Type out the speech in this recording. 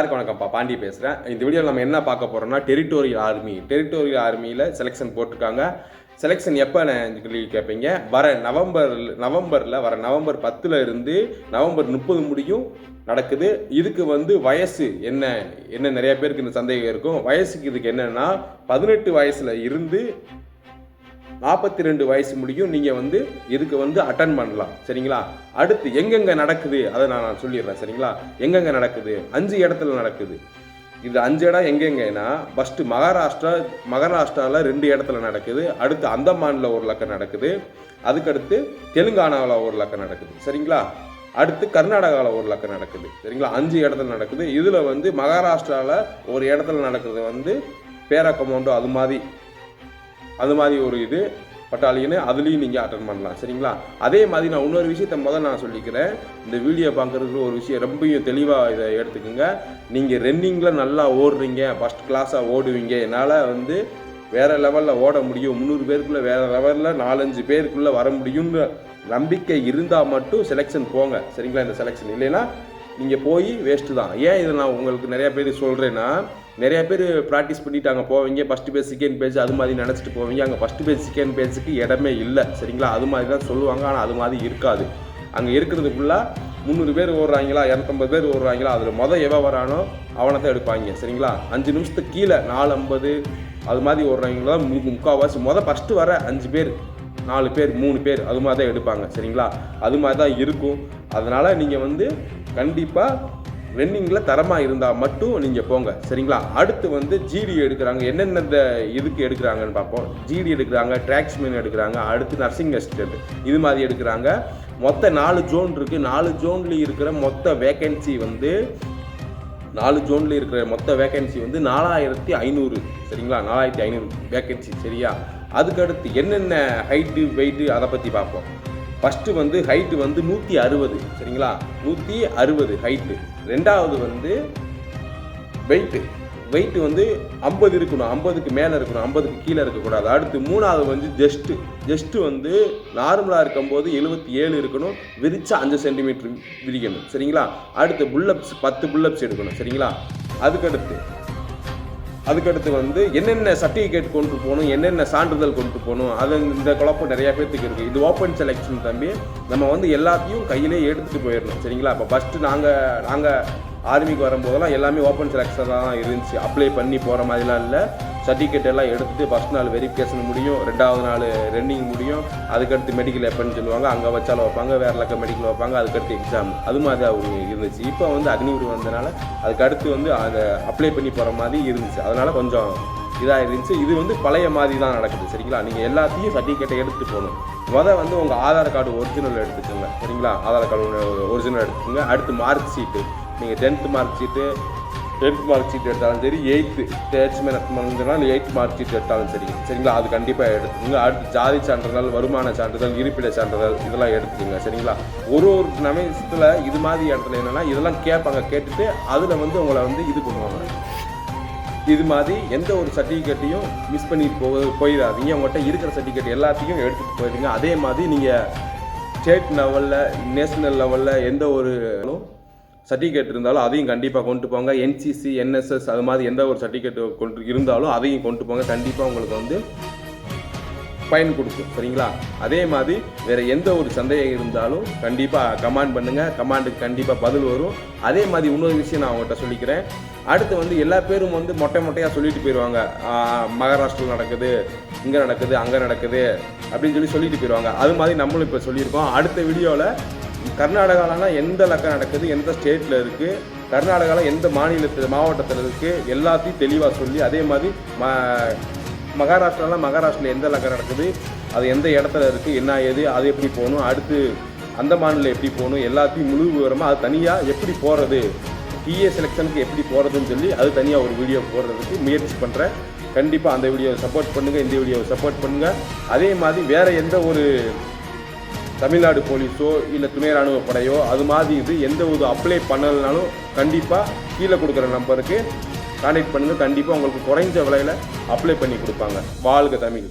எல்லாருக்கும் வணக்கம்ப்பா பாண்டி பேசுகிறேன் இந்த வீடியோவில் நம்ம என்ன பார்க்க போகிறோம்னா டெரிட்டோரியல் ஆர்மி டெரிட்டோரியல் ஆர்மியில் செலெக்ஷன் போட்டிருக்காங்க. செலெக்ஷன் எப்போ சொல்லி கேட்பீங்க வர நவம்பர் நவம்பரில் வர நவம்பர் பத்தில் இருந்து நவம்பர் முப்பது முடியும் நடக்குது. இதுக்கு வந்து வயசு என்ன என்ன நிறைய பேருக்கு இந்த சந்தேகம் இருக்கும். வயசுக்கு இதுக்கு என்னென்னா பதினெட்டு வயசில் இருந்து நாற்பத்தி ரெண்டு வயசு முடியும் நீங்கள் வந்து இதுக்கு வந்து அட்டன் பண்ணலாம். சரிங்களா? அடுத்து எங்கெங்கே நடக்குது? அதை நான் நான் சொல்லிடுறேன் சரிங்களா? எங்கெங்கே நடக்குது? அஞ்சு இடத்துல நடக்குது. இது அஞ்சு இடம் எங்கெங்கன்னா ஃபஸ்ட்டு மகாராஷ்டிரா மகாராஷ்டிராவில் ரெண்டு இடத்துல நடக்குது. அடுத்து அந்தமானில் ஒரு லக்கம் நடக்குது. அதுக்கடுத்து தெலுங்கானாவில் ஒரு லக்கம் நடக்குது. சரிங்களா? அடுத்து கர்நாடகாவில் ஒரு லக்கம் நடக்குது. சரிங்களா? அஞ்சு இடத்துல நடக்குது. இதில் வந்து மகாராஷ்டிராவில் ஒரு இடத்துல நடக்கிறது வந்து பேரா கமௌண்டோ அது மாதிரி. அது மாதிரி ஒரு இது பட்டாலியனு அதுலேயும் நீங்கள் அட்டன் பண்ணலாம் சரிங்களா? அதே மாதிரி நான் இன்னொரு விஷயத்த முதல்ல நான் சொல்லிக்கிறேன். இந்த வீடியோ பார்க்குறதுக்கு ஒரு விஷயம் ரொம்பவும் தெளிவாக இதை எடுத்துக்கோங்க. நீங்கள் ரன்னிங்கில் நல்லா ஓடுறீங்க ஃபஸ்ட் கிளாஸாக ஓடுவீங்க என்னால் வந்து வேறு லெவலில் ஓட முடியும். முந்நூறு பேருக்குள்ளே வேறு லெவலில் நாலஞ்சு பேருக்குள்ளே வர முடியும்னு நம்பிக்கை இருந்தால் மட்டும் செலெக்ஷன் போங்க சரிங்களா? இந்த செலெக்ஷன் இல்லைன்னா நீங்கள் போய் வேஸ்ட்டு தான். ஏன் இதை நான் உங்களுக்கு நிறையா பேர் சொல்கிறேன்னா நிறையா பேர் ப்ராக்டிஸ் பண்ணிட்டாங்க. போவீங்க ஃபஸ்ட்டு பேஜ் செகண்ட் பேஜ் அது மாதிரி நினச்சிட்டு போவீங்க. அங்கே ஃபஸ்ட்டு பேஜ் செகண்ட் பேஜுக்கு இடமே இல்லை. சரிங்களா? அது மாதிரி தான் சொல்லுவாங்க. ஆனால் அது மாதிரி இருக்காது. அங்கே இருக்கிறது ஃபுல்லாக முந்நூறு பேர் ஓடுறாங்களா? இரநூத்தம்பது பேர் ஓடுறாங்களா? அதில் மொதல் எவன் வரானோ அவனை தான் எடுப்பாங்க. சரிங்களா? அஞ்சு நிமிஷத்துக்கு கீழே நாலு ஐம்பது அது மாதிரி ஓடுறாங்களா? மு முக்கால்வாசி. மொதல் ஃபஸ்ட்டு வர அஞ்சு பேர். நாலு பேர் மூணு பேர் அது மாதிரி தான் எடுப்பாங்க சரிங்களா? அது மாதிரி தான் இருக்கும். அதனால் நீங்கள் வந்து கண்டிப்பாக ரன்னிங்கில் தரமாக இருந்தால் மட்டும் நீங்கள் போங்க சரிங்களா? அடுத்து வந்து ஜிடி எடுக்கிறாங்க. என்னென்ன இதுக்கு எடுக்கிறாங்கன்னு பார்ப்போம். ஜிடி எடுக்கிறாங்க டிராக்ஸ்மேன் எடுக்கிறாங்க அடுத்து நர்சிங் அசிஸ்டன்ட் இது மாதிரி எடுக்கிறாங்க. மொத்த நாலு ஜோன் இருக்குது நாலு ஜோன்லேயும் இருக்கிற மொத்த வேக்கன்சி வந்து நாலு ஜோனில் இருக்கிற மொத்த வேக்கன்சி வந்து நாலாயிரத்தி ஐநூறு சரிங்களா? நாலாயிரத்தி ஐநூறு வேக்கன்சி சரியா? அதுக்கடுத்து என்னென்ன ஹைட்டு வெயிட்டு அதை பற்றி பார்ப்போம். ஃபஸ்ட்டு வந்து ஹைட்டு வந்து நூற்றி அறுபது சரிங்களா? நூற்றி அறுபது ஹைட்டு ரெண்டாவது வந்து வெயிட்டு வெயிட்டு வந்து ஐம்பது இருக்கணும் ஐம்பதுக்கு மேலே இருக்கணும் ஐம்பதுக்கு கீழே இருக்கக்கூடாது. அடுத்து மூணாவது வந்து ஜஸ்ட்டு ஜஸ்ட்டு வந்து நார்மலாக இருக்கும்போது எழுபத்தி ஏழு இருக்கணும் விரிச்சா அஞ்சு சென்டிமீட்டர் விரிக்கணும் சரிங்களா? அடுத்து புல்லப்ஸ் பத்து புல்லப்ஸ் எடுக்கணும் சரிங்களா? அதுக்கடுத்து அதுக்கடுத்து வந்து என்னென்ன சர்டிஃபிகேட் கொண்டு போகணும் என்னென்ன சான்றிதழ் கொண்டு போகணும் அது இந்த குழப்பம் நிறைய பேர்த்துக்கு இருக்குது இது ஓப்பன் செலெக்ஷன் தம்பி. நம்ம வந்து எல்லாத்தையும் கையிலே எடுத்துகிட்டு போயிடணும். சரிங்களா? இப்போ ஃபஸ்ட்டு நாங்கள் நாங்கள் ஆர்மிக்கு வரும்போதெல்லாம் எல்லாமே ஓப்பன் செலெக்ஷன் தான் இருந்துச்சு. அப்ளை பண்ணி போகிற மாதிரிலாம் இல்லை. சர்டிஃபிகேட் எல்லாம் எடுத்துட்டு ஃபஸ்ட் நாள் வெரிஃபிகேஷன் முடியும். ரெண்டாவது நாள் ரன்னிங் முடியும். அதுக்கடுத்து மெடிக்கல் எப்பன்னு சொல்லுவாங்க. அங்கே வச்சாலும் வைப்பாங்க. வேறு லக்க மெடிக்கல் வைப்பாங்க. அதுக்கடுத்து எக்ஸாம் அது மாதிரி அவங்க இருந்துச்சு. இப்போ வந்து அக்னிபுரி வந்ததுனால அதுக்கு அடுத்து வந்து அதை அப்ளை பண்ணி போகிற மாதிரி இருந்துச்சு. அதனால் கொஞ்சம் இதாக இருந்துச்சு இது வந்து பழைய மாதிரி தான் நடக்குது. சரிங்களா? நீங்கள் எல்லாத்தையும் சர்டிஃபிகேட்டை எடுத்துகிட்டு போகணும். முதல் வந்து உங்கள் ஆதார் கார்டு ஒரிஜினல் எடுத்துக்கோங்க. சரிங்களா? ஆதார் கார்டு ஒரிஜினல் எடுத்துக்கோங்க. அடுத்து மார்க் ஷீட்டு நீங்கள் tenth mark sheet tenth mark sheet எடுத்தாலும் சரி எயித்து தேர்ச்சி மறந்துனால் எயித் மார்க் ஷீட் எடுத்தாலும் சரி. சரிங்களா? அது கண்டிப்பாக எடுத்துக்கோங்க. அடுத்து ஜாதி சான்றிதழ் வருமான சான்றிதழ் இருப்பிட சான்றிதழ் இதெல்லாம் எடுத்துக்கோங்க. சரிங்களா? ஒரு ஒரு நிமிஷத்தில் இது மாதிரி இடத்துல என்னென்னா இதெல்லாம் கேட்பாங்க. கேட்டுட்டு அதில் வந்து உங்களை வந்து இது பண்ணுவாங்க. இது மாதிரி எந்த ஒரு சர்டிஃபிகேட்டையும் மிஸ் பண்ணிட்டு போக போயிடாதீங்க. உங்கள்கிட்ட இருக்கிற சர்டிஃபிகேட் எல்லாத்தையும் எடுத்துகிட்டு போயிடுங்க. அதே மாதிரி நீங்கள் ஸ்டேட் லெவலில் நேஷனல் லெவலில் எந்த ஒரு சர்டிஃபிகேட் இருந்தாலும் அதையும் கண்டிப்பாக கொண்டு போங்க. என்சிசி என்எஸ்எஸ் அது மாதிரி எந்த ஒரு சர்டிஃபிகேட் கொண்டு இருந்தாலும் அதையும் கொண்டு போங்க. கண்டிப்பாக உங்களுக்கு வந்து பயன் கொடுக்கும். சரிங்களா? அதே மாதிரி வேறு எந்த ஒரு சந்தேகம் இருந்தாலும் கண்டிப்பாக கமாண்ட் பண்ணுங்கள் கமாண்டுக்கு கண்டிப்பாக பதில் வரும். அதே மாதிரி இன்னொரு விஷயம் நான் அவங்கள்ட்ட சொல்லிக்கிறேன். அடுத்து வந்து எல்லா பேரும் வந்து மொட்டை மொட்டையாக சொல்லிட்டு போயிடுவாங்க மகாராஷ்டிரில் நடக்குது இங்கே நடக்குது அங்கே நடக்குது அப்படின்னு சொல்லி சொல்லிட்டு போயிடுவாங்க அது மாதிரி நம்மளும் இப்போ சொல்லியிருக்கோம். அடுத்த வீடியோவில் கர்நாடகாவிலனா எந்த லக்கம் நடக்குது எந்த ஸ்டேட்டில் இருக்குது கர்நாடகாவில் எந்த மாநிலத்தில் மாவட்டத்தில் இருக்குது எல்லாத்தையும் தெளிவாக சொல்லி அதே மாதிரி ம மகாராஷ்டிராலாம் மகாராஷ்டிரில் எந்த லக்கம் நடக்குது அது எந்த இடத்துல இருக்குது என்ன ஏது அது எப்படி போகணும் அடுத்து அந்த மாநிலம் எப்படி போகணும் எல்லாத்தையும் முழு விவரமாக அது தனியாக எப்படி போகிறது டிஏ செலெக்ஷனுக்கு எப்படி போகிறதுன்னு சொல்லி அது தனியாக ஒரு வீடியோ போடுறதுக்கு முயற்சி பண்ணுறேன் கண்டிப்பாக அந்த வீடியோவை சப்போர்ட் பண்ணுங்கள் இந்த வீடியோவை சப்போர்ட் பண்ணுங்கள் அதே மாதிரி வேறு எந்த ஒரு தமிழ்நாடு போலீஸோ இல்லை துணை ராணுவ படையோ அது மாதிரி இது எந்த ஒரு அப்ளை பண்ணலைனாலும் கண்டிப்பாக கீழே கொடுக்குற நம்பருக்கு கான்டாக்ட் பண்ணுங்கள் கண்டிப்பாக உங்களுக்கு குறைஞ்ச விலையில் அப்ளை பண்ணி கொடுப்பாங்க. வாழ்க தமிழ்.